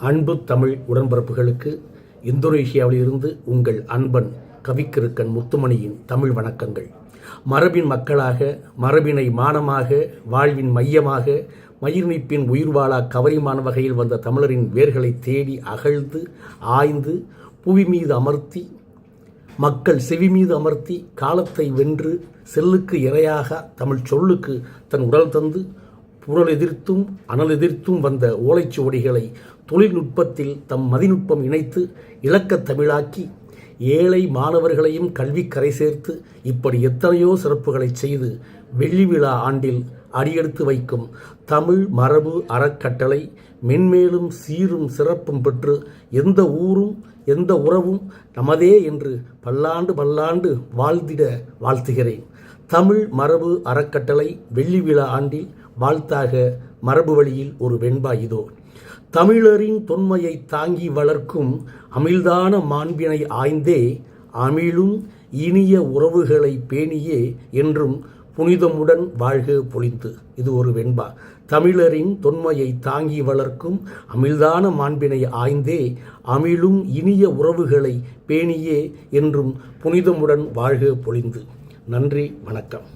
அன்பு தமிழ் உடன்பரப்புகளுக்கு இந்தோனேஷியாவிலிருந்து உங்கள் அன்பன் கவிக்கிருக்கன் முத்துமணியின் தமிழ் வணக்கங்கள். மரபின் மக்களாக மரபினை மானமாக வாழ்வின் மையமாக மயிர்நீப்பின் உயிர்வாழா கவரிமான வகையில் வந்த தமிழரின் வேர்களை தேடி அகழ்ந்து ஆய்ந்து புவி மீது அமர்த்தி மக்கள் செவி மீது அமர்த்தி காலத்தை வென்று செல்லுக்கு இரையாக தமிழ் சொல்லுக்கு தன் உடல் தந்து புரள் எதிர்த்தும் அனல் எதிர்த்தும் வந்த ஓலைச்சுவடிகளை தொழில்நுட்பத்தில் தம் மதிநுட்பம் இணைத்து இலக்கத் தமிழாக்கி ஏழை மாணவர்களையும் கல்வி கரை சேர்த்து இப்படி எத்தனையோ சிறப்புகளை செய்து வெள்ளி விழா ஆண்டில் அடியெடுத்து வைக்கும் தமிழ் மரபு அறக்கட்டளை மென்மேலும் சீரும் சிறப்பும் பெற்று எந்த ஊரும் எந்த உறவும் நமதே என்று பல்லாண்டு பல்லாண்டு வாழ்ந்திட வாழ்த்துகிறேன். தமிழ் மரபு அறக்கட்டளை வெள்ளி விழா ஆண்டில் வாழ்த்தாக மரபு வழியில் ஒரு வெண்பா இதோ. தமிழரின் தொன்மையை தாங்கி வளர்க்கும் அமிழ்தான மாண்பினை ஆய்ந்தே அமிழும் இனிய உறவுகளை பேணியே என்றும் புனிதமுடன் வாழ்க பொழிந்து. இது ஒரு வெண்பா. தமிழரின் தொன்மையை தாங்கி வளர்க்கும் அமிழ்தான மாண்பினை ஆய்ந்தே அமிழும் இனிய உறவுகளை பேணியே என்றும் புனிதமுடன் வாழ்க பொழிந்து. நன்றி வணக்கம்.